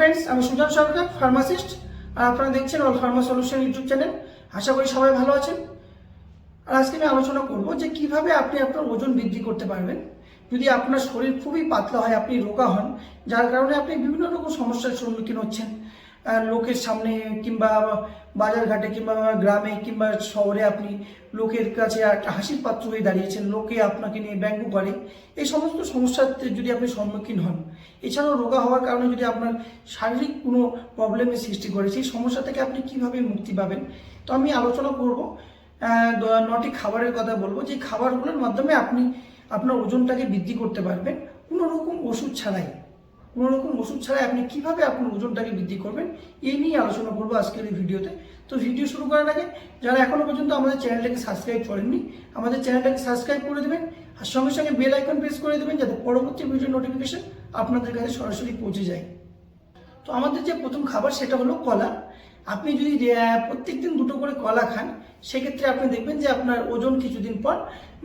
Friends আমি সুজন সরকার pharmacist আর আপনারা দেখছেন all pharma solution YouTube channel. আশা করি সবাই ভালো আছেন। আর আজকে আমি আলোচনা করব যে কীভাবে আপনি আপনার ওজন বৃদ্ধি করতে পারবেন। যদি আপনার শরীর খুবই পাতলা হয়, আপনি রোগা হন, যার কারণে আপনি বিভিন্ন রকম সমস্যার সম্মুখীন হচ্ছেন। লোকের সামনে কিংবা বাজারঘাটে কিংবা গ্রামে কিংবা শহরে আপনি লোকের কাছে একটা হাসির পাত্র হয়ে দাঁড়িয়েছেন, লোকে আপনাকে নিয়ে ব্যঙ্গ করে। এই সমস্ত সমস্যাতে যদি আপনি সম্মুখীন হন, এছাড়াও রোগা হওয়ার কারণে যদি আপনার শারীরিক কোনো প্রবলেমের সৃষ্টি করে, সেই সমস্যা থেকে আপনি কীভাবে মুক্তি পাবেন? তো আমি আলোচনা করব নটি খাবারের কথা বলব। যে খাবারগুলোর মাধ্যমে আপনি আপনার ওজনটাকে বৃদ্ধি করতে পারবেন, কোনো রকম ওষুধ ছাড়াই। কোনো রকম ওষুধ ছাড়াই আপনি কীভাবে আপনার ওজনটাকে বৃদ্ধি করবেন, এই নিয়ে আলোচনা করব আজকের এই ভিডিওতে। তো ভিডিও শুরু করার আগে, যারা এখনও পর্যন্ত আমাদের চ্যানেলটাকে সাবস্ক্রাইব করেননি, আমাদের চ্যানেলটাকে সাবস্ক্রাইব করে দেবেন, আর সঙ্গে সঙ্গে বেল আইকন প্রেস করে দেবেন, যাতে পরবর্তী ভিডিও নোটিফিকেশন আপনাদের কাছে সরাসরি পৌঁছে যায়। তো আমাদের যে প্রথম খাবার সেটা হলো কলা। আপনি যদি প্রত্যেক দিন দুটো করে কলা খান, সেক্ষেত্রে আপনি দেখবেন যে আপনার ওজন কিছুদিন পর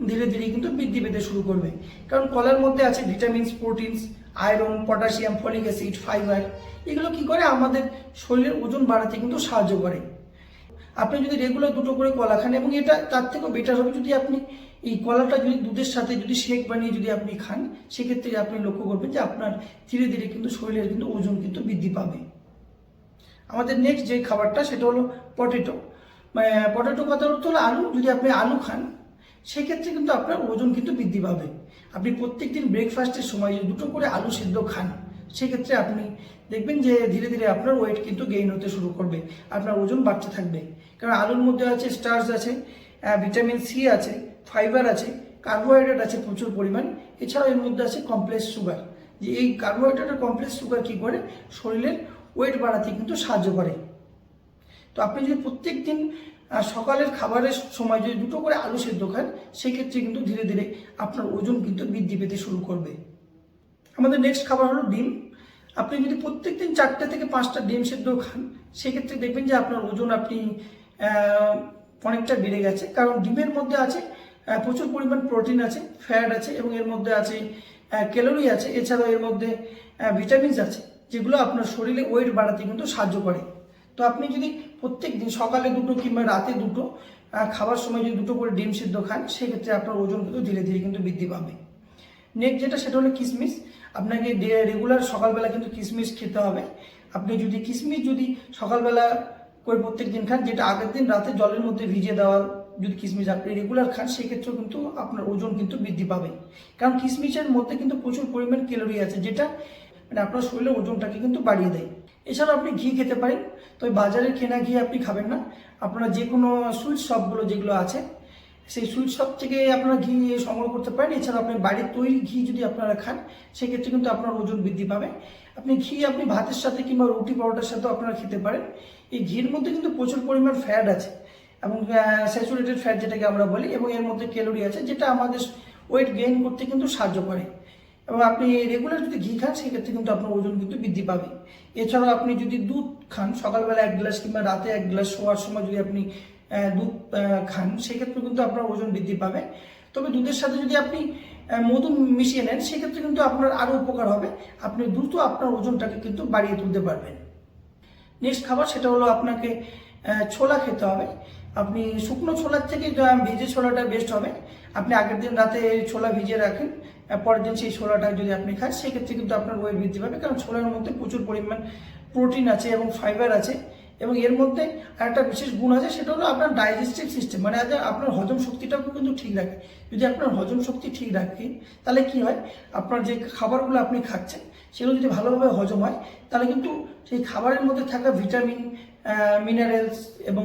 ধীরে ধীরে কিন্তু বৃদ্ধি পেতে শুরু করবে। কারণ কলার মধ্যে আছে vitamins, proteins, iron, potassium, folic acid, fibre. এগুলো কি করে? আমাদের শরীরের ওজন বাড়াতে কিন্তু সাহায্য করে। আপনি যদি রেগুলার দুটো করে কলা খান, এবং এটা তার থেকেও বেটার হবে যদি আপনি এই কলাটা যদি দুধের সাথে যদি শেক বানিয়ে যদি আপনি খান, সেক্ষেত্রে আপনি লক্ষ্য করবেন যে আপনার ধীরে ধীরে কিন্তু শরীরের কিন্তু ওজন কিন্তু বৃদ্ধি পাবে। আমাদের নেক্সট যে খাবারটা সেটা হলো পটেটো পটেটো কথা হলো আলু, যদি আপনি আলু খান, সেক্ষেত্রে কিন্তু আপনার ওজন কিন্তু বৃদ্ধি পাবে। আপনি প্রত্যেক দিন ব্রেকফাস্টের সময় যদি দুটো করে আলু সেদ্ধ খান, সেক্ষেত্রে আপনি দেখবেন যে ধীরে ধীরে আপনার ওয়েট কিন্তু গেইন হতে শুরু করবে, আপনার ওজন বাড়তে থাকবে। কারণ আলুর মধ্যে আছে স্টার্চ আছে ভিটামিন সি আছে ফাইবার আছে কার্বোহাইড্রেট আছে প্রচুর পরিমাণ। এছাড়াও এর মধ্যে আছে কমপ্লেক্স সুগার যে এই কার্বোহাইড্রেট আর কমপ্লেক্স সুগার কী করে? শরীরের ওয়েট বাড়াতে কিন্তু সাহায্য করে। তো আপনি যদি প্রত্যেক দিন সকালের খাবারের সময় যদি দুটো করে আলু সেদ্ধ খান, সেক্ষেত্রে কিন্তু ধীরে ধীরে আপনার ওজন কিন্তু বৃদ্ধি পেতে শুরু করবে। আমাদের নেক্সট খাবার হলো ডিম। আপনি যদি প্রত্যেক দিন চারটে থেকে পাঁচটা ডিম সেদ্ধ খান, সেক্ষেত্রে দেখবেন যে আপনার ওজন আপনি অনেকটা বেড়ে গেছে। কারণ ডিমের মধ্যে আছে প্রচুর পরিমাণ প্রোটিন আছে, ফ্যাট আছে এবং এর মধ্যে আছে ক্যালোরি আছে। এছাড়াও এর মধ্যে ভিটামিনস আছে। যেগুলো আপনার শরীরে ওয়েট বাড়াতে কিন্তু সাহায্য করে। তো আপনি যদি প্রত্যেক দিন সকালে দুটো কিংবা রাতে দুটো খাবার সময় যদি দুটো করে ডিম সিদ্ধ খান, সেক্ষেত্রে আপনার ওজন কিন্তু ধীরে ধীরে কিন্তু বৃদ্ধি পাবে। নেক্সট যেটা, সেটা হলো কিশমিশ আপনাকে রেগুলার সকালবেলা কিন্তু কিশমিশ খেতে হবে। আপনি যদি কিশমিশ যদি সকালবেলা করে প্রত্যেক দিন খান, যেটা আগের দিন রাতে জলের মধ্যে ভিজিয়ে দেওয়া যদি কিশমিশ আপনি রেগুলার খান, সেক্ষেত্রেও কিন্তু আপনার ওজন কিন্তু বৃদ্ধি পাবে। কারণ কিশমিশের মধ্যে কিন্তু প্রচুর পরিমাণ ক্যালোরি আছে, যেটা মানে আপনার শরীরের ওজনটাকে কিন্তু বাড়িয়ে দেয়। এছাড়াও আপনি ঘি খেতে পারেন তবে বাজারের কেনা ঘি আপনি খাবেন না। আপনারা যে কোনো সুইট শপগুলো যেগুলো আছে, সেই সুইট শপ থেকে আপনারা ঘি সংগ্রহ করতে পারেন। এছাড়া আপনি বাড়ির তৈরি ঘি যদি আপনারা খান, সেক্ষেত্রে কিন্তু আপনার ওজন বৃদ্ধি পাবে। আপনি ঘি আপনি ভাতের সাথে কিংবা রুটি পরোটার সাথেও আপনারা খেতে পারেন। এই ঘির মধ্যে কিন্তু প্রচুর পরিমাণ ফ্যাট আছে এবং স্যাচুরেটেড ফ্যাট যেটাকে আমরা বলি, এবং এর মধ্যে ক্যালোরি আছে, যেটা আমাদের ওয়েট গেইন করতে কিন্তু সাহায্য করে। এবং আপনি রেগুলার যদি ঘি খান, সেক্ষেত্রে কিন্তু আপনার ওজন কিন্তু বৃদ্ধি পাবে। এছাড়াও আপনি যদি দুধ খান, সকালবেলা এক গ্লাস কিংবা রাতে এক গ্লাস শোয়ার সময় যদি আপনি দুধ খান, সেক্ষেত্রে কিন্তু আপনার ওজন বৃদ্ধি পাবে। তবে দুধের সাথে যদি আপনি মধু মিশিয়ে নেন, সেক্ষেত্রে কিন্তু আপনার আরও উপকার হবে। আপনি দ্রুত আপনার ওজনটাকে কিন্তু বাড়িয়ে তুলতে পারবেন। নেক্সট খাবার সেটা হলো আপনাকে ছোলা খেতে হবে। আপনি শুকনো ছোলার থেকে ভেজে ছোলাটা বেস্ট হবে। আপনি আগের দিন রাতে ছোলা ভিজিয়ে রাখেন পরের দিন সেই ছোলাটা যদি আপনি খান, সেক্ষেত্রে কিন্তু আপনার ওয়েট বৃদ্ধি পাবে। কারণ ছোলার মধ্যে প্রচুর পরিমাণ প্রোটিন আছে এবং ফাইবার আছে, এবং এর মধ্যে একটা বিশেষ গুণ আছে, সেটা হলো আপনার ডাইজেস্টিভ সিস্টেম মানে আপনার হজম শক্তিটাও কিন্তু ঠিক রাখে। যদি আপনার হজম শক্তি ঠিক রাখে তাহলে কি হয়? আপনার যে খাবারগুলো আপনি খাচ্ছেন সেগুলো যদি ভালোভাবে হজম হয়, তাহলে কিন্তু সেই খাবারের মধ্যে থাকা ভিটামিন মিনারেলস এবং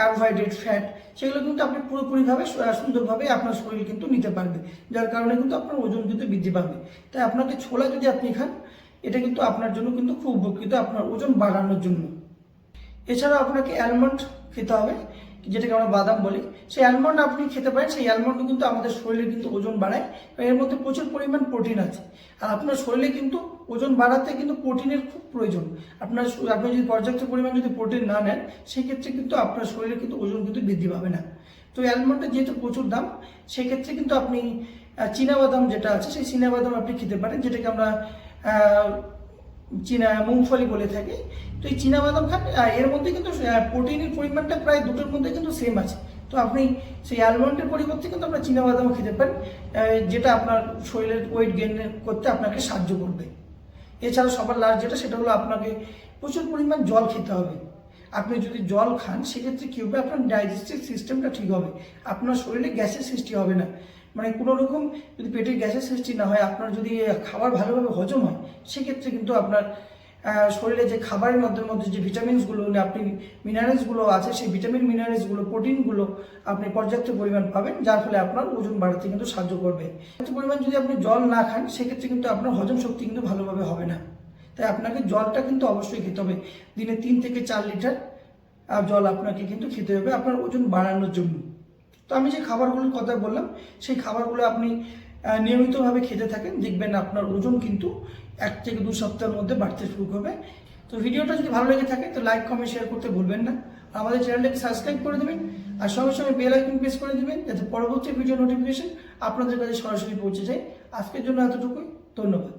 কার্বোহাইড্রেট ফ্যাট সেগুলো কিন্তু আপনি পুরোপুরিভাবে সুন্দরভাবে আপনার শরীর কিন্তু নিতে পারবে, যার কারণে কিন্তু আপনার ওজন কিন্তু বৃদ্ধি পাবে। তাই আপনাকে ছোলা যদি আপনি খান, এটা কিন্তু আপনার জন্য কিন্তু খুব উপকৃত, আপনার ওজন বাড়ানোর জন্য। এছাড়াও আপনাকে অ্যালমন্ড খেতে হবে। যেটাকে আমরা বাদাম বলি, সেই অ্যালমন্ড আপনি খেতে পারেন, সেই অ্যালমন্ড কিন্তু আমাদের শরীরে কিন্তু ওজন বাড়ায় এর মধ্যে প্রচুর পরিমাণ প্রোটিন আছে। আর আপনার শরীরে কিন্তু ওজন বাড়াতে কিন্তু প্রোটিনের খুব প্রয়োজন। আপনার আপনি যদি পর্যাপ্ত পরিমাণ যদি প্রোটিন না নেন, সেক্ষেত্রে কিন্তু আপনার শরীরে কিন্তু ওজন কিন্তু বৃদ্ধি পাবে না। তো অ্যালমন্ডের যেহেতু প্রচুর দাম, সেক্ষেত্রে কিন্তু আপনি চীনাবাদাম যেটা আছে, সেই চীনাবাদাম আপনি খেতে পারেন, যেটাকে আমরা চীনা মুংফলি বলে থাকি। তো এই চীনা বাদাম খান এর মধ্যে কিন্তু প্রোটিনের পরিমাণটা প্রায় দুটোর মধ্যে কিন্তু সেম আছে। তো আপনি সেই অ্যালমন্ডের পরিবর্তে কিন্তু আপনার চীনা বাদামও খেতে পারেন যেটা আপনার শরীরের ওয়েট গেইন করতে আপনাকে সাহায্য করবে। এছাড়া সবার লাস্ট যেটা, সেটা হলো আপনাকে প্রচুর পরিমাণ জল খেতে হবে। আপনি যদি জল খান, সেক্ষেত্রে কী হবে? আপনার ডাইজেস্টিভ সিস্টেমটা ঠিক হবে। আপনার শরীরে গ্যাসের সৃষ্টি হবে না। মানে কোনো রকম যদি পেটে গ্যাসের সৃষ্টি না হয়, আপনার যদি খাবার ভালোভাবে হজম হয়, সেক্ষেত্রে কিন্তু আপনার শরীরে যে খাবারের মধ্যে মধ্যে যে ভিটামিনসগুলো আপনি মিনারেলসগুলো আছে, সেই ভিটামিন, মিনারেলসগুলো, প্রোটিনগুলো আপনি পর্যাপ্ত পরিমাণ পাবেন, যার ফলে আপনার ওজন বাড়াতে কিন্তু সাহায্য করবে। পর্যাপ্ত পরিমাণ যদি আপনি জল না খান, সেক্ষেত্রে কিন্তু আপনার হজম শক্তি কিন্তু ভালোভাবে হবে না। তাই আপনাকে জলটা কিন্তু অবশ্যই খেতে হবে। দিনে তিন থেকে চার লিটার জল আপনাকে কিন্তু খেতে হবে, আপনার ওজন বাড়ানোর জন্য। তো আমি যে খাবারগুলোর কথা বললাম, সেই খাবারগুলো আপনি নিয়মিতভাবে খেতে থাকেন, দেখবেন আপনার ওজন কিন্তু এক থেকে দু সপ্তাহের মধ্যে বাড়তে শুরু করবে। তো ভিডিওটা যদি ভালো লেগে থাকে, তো লাইক কমেন্ট শেয়ার করতে ভুলবেন না। আমাদের চ্যানেলটাকে সাবস্ক্রাইব করে দেবেন, আর সঙ্গে সঙ্গে বেল আইকন প্রেস করে দেবেন, যাতে পরবর্তী ভিডিও নোটিফিকেশন আপনাদের কাছে সরাসরি পৌঁছে যায়। আজকের জন্য এতটুকুই, ধন্যবাদ।